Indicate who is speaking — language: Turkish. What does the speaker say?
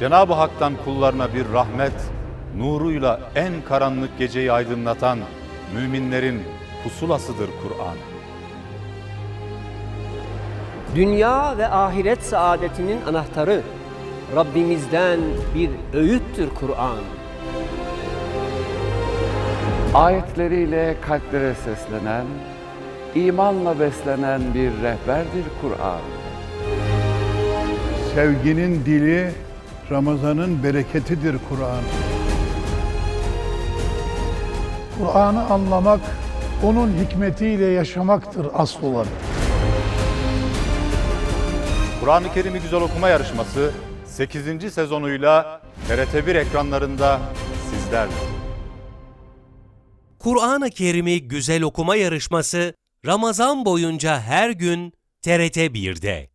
Speaker 1: Cenab-ı Hak'tan kullarına bir rahmet, nuruyla en karanlık geceyi aydınlatan müminlerin pusulasıdır Kur'an.
Speaker 2: Dünya ve ahiret saadetinin anahtarı Rabbimizden bir öğüttür Kur'an.
Speaker 3: Ayetleriyle kalplere seslenen, imanla beslenen bir rehberdir Kur'an.
Speaker 4: Sevginin dili, Ramazan'ın bereketidir Kur'an. Kur'an'ı anlamak, onun hikmetiyle yaşamaktır asıl olan.
Speaker 1: Kur'an-ı Kerim'i Güzel Okuma Yarışması 8. sezonuyla TRT1 ekranlarında sizlerle.
Speaker 5: Kur'an-ı Kerim'i güzel okuma yarışması Ramazan boyunca her gün TRT 1'de.